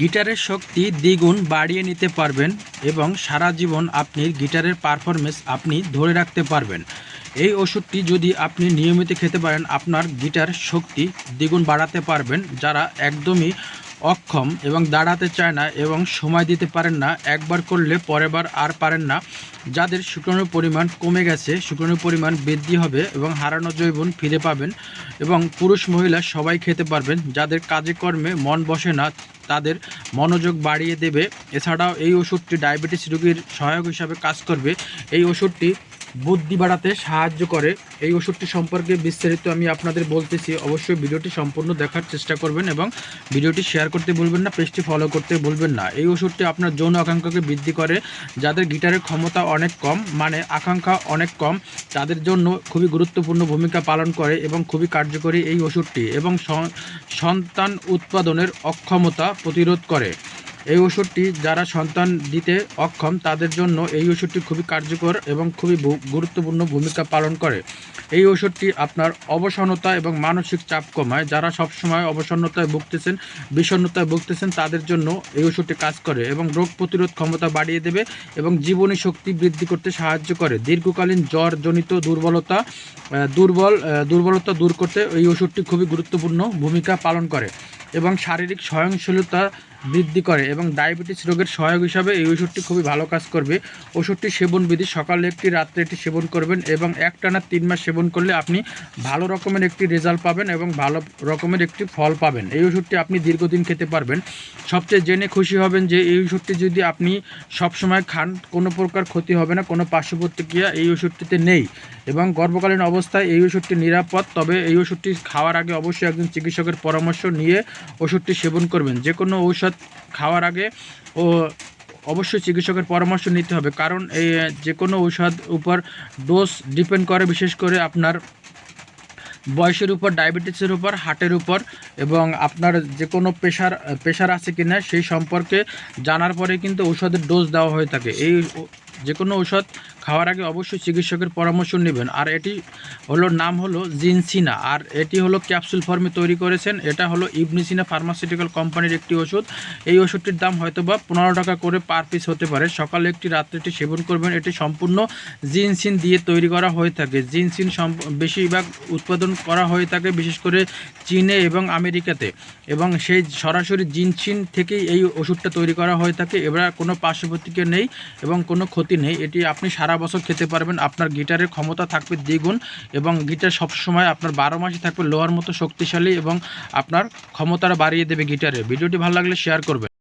গিটারের শক্তি দ্বিগুণ বাড়িয়ে নিতে পারবেন এবং সারা জীবন আপনি গিটারের পারফরমেন্স আপনি ধরে রাখতে পারবেন। এই ওষুধটি যদি আপনি নিয়মিত খেতে পারেন, আপনার গিটার শক্তি দ্বিগুণ বাড়াতে পারবেন, যারা একদমই অক্ষম এবং দাঁড়াতে চায় না এবং সময় দিতে পারেন না, একবার করলে পরেরবার আর পারেন না। যাদের শুকনোর পরিমাণ কমে গেছে শুকনোর পরিমাণ বৃদ্ধি হবে এবং হারানো জৈবন ফিরে পাবেন এবং পুরুষ মহিলা সবাই খেতে পারবেন। যাদের কাজে কর্মে মন বসে না, তাদের মনোযোগ বাড়িয়ে দেবে। এছাড়াও এই ওষুধটি ডায়াবেটিস রোগীর সহায়ক হিসাবে কাজ করবে। এই ওষুধটি বুদ্ধি বাড়াতে সাহায্য করে। এই ওষুধটি সম্পর্কে বিস্তারিত আমি আপনাদের বলতেছি। অবশ্যই ভিডিওটি সম্পূর্ণ দেখার চেষ্টা করবেন এবং ভিডিওটি শেয়ার করতে ভুলবেন না, পেজটি ফলো করতে ভুলবেন না। এই ওষুধটি আপনার যৌন আকাঙ্ক্ষাকে বৃদ্ধি করে, যাদের গিটারের ক্ষমতা অনেক কম মানে আকাঙ্ক্ষা অনেক কম, তাদের জন্য খুবই গুরুত্বপূর্ণ ভূমিকা পালন করে এবং খুবই কার্যকরী এই ওষুধটি এবং সন্তান উৎপাদনের অক্ষমতা প্রতিরোধ করে। এই ওষুধটি যারা সন্তান দিতে অক্ষম, তাদের জন্য এই ওষুধটি খুবই কার্যকর এবং খুবই গুরুত্বপূর্ণ ভূমিকা পালন করে। এই ওষুধটি আপনার অবসন্নতা এবং মানসিক চাপ কমায়। যারা সবসময় অবসন্নতায় ভুগতেছেন বিষণ্ণতায় ভুগতেছেন, তাদের জন্য এই ওষুধটি কাজ করে এবং রোগ প্রতিরোধ ক্ষমতা বাড়িয়ে দেবে এবং জীবনী শক্তি বৃদ্ধি করতে সাহায্য করে। দীর্ঘকালীন জ্বরজনিত দুর্বলতা দুর্বল দুর্বলতা দূর করতে এই ওষুধটি খুবই গুরুত্বপূর্ণ ভূমিকা পালন করে এবং শারীরিক সহনশীলতা বৃদ্ধি করে এবং ডায়াবেটিস রোগের সহায়ক হিসাবে এই ওষুধটি খুবই ভালো কাজ করবে। ওষুধটি সেবন বিধি, সকালে একটি, রাত্রে একটি সেবন করবেন এবং একটানা তিন মাস সেবন করলে আপনি ভালো রকমের একটি রেজাল্ট পাবেন এবং ভালো রকমের একটি ফল পাবেন। এই ওষুধটি আপনি দীর্ঘদিন খেতে পারবেন। সবচেয়ে জেনে খুশি হবেন যে এই ওষুধটি যদি আপনি সবসময় খান, কোনো প্রকার ক্ষতি হবে না, কোনো পার্শ্ব প্রতিক্রিয়া এই ওষুধটিতে নেই এবং গর্ভকালীন অবস্থায় এই ওষুধটি নিরাপদ, তবে এই ওষুধটি খাওয়ার আগে অবশ্যই একজন চিকিৎসকের পরামর্শ নিয়ে ওষুধটি সেবন করবেন। যে কোনো ঔষধ খাওয়ার আগে ও অবশ্যই চিকিৎসকের পরামর্শ নিতে হবে। কারণ এই যে কোনো ঔষধ উপর ডোজ ডিপেন্ড করে, বিশেষ করে আপনার বয়সের উপর ডায়াবেটিসের উপর হার্টের উপর এবং আপনার যে কোনো প্রেশার প্রেশার আছে কি না সেই সম্পর্কে জানার পরে কিন্তু ঔষধের ডোজ দেওয়া হয়ে থাকে। এই যে কোনো ঔষধ খাওয়ার আগে অবশ্যই চিকিৎসকের পরামর্শ নেবেন। আর এটি হলো নাম হলো জিনসিনা। আর এটি হলো ক্যাপসুল ফর্মে তৈরি করেছেন। এটা হলো ইবনিসিনা ফার্মাসিউটিক্যাল কোম্পানির একটি ওষুধ। এই ওষুধটির দাম হয়তো বা পনেরো টাকা করে পার পিস হতে পারে। সকালে একটি রাত্রে একটি সেবন করবেন। এটি সম্পূর্ণ জিনসিন দিয়ে তৈরি করা হয়ে থাকে। জিনসিন বেশিরভাগ উৎপাদন করা হয়ে থাকে বিশেষ করে চীনে এবং আমেরিকাতে। এবং সেই সরাসরি জিনসিন থেকেই এই ওষুধটা তৈরি করা হয়ে থাকে। এবার কোনো পার্শ্ব নেই এবং কোনো ক্ষতি নেই। এটি আপনি সারা বছর খেতে পারবেন। আপনার গিটারের ক্ষমতা থাকবে দ্বিগুণ এবং গিটার সবসময় আপনার বারো মাসে থাকবে লোহার মতো শক্তিশালী এবং আপনার ক্ষমতাটা বাড়িয়ে দেবে গিটারে ভিডিওটি ভালো লাগলে শেয়ার করবেন।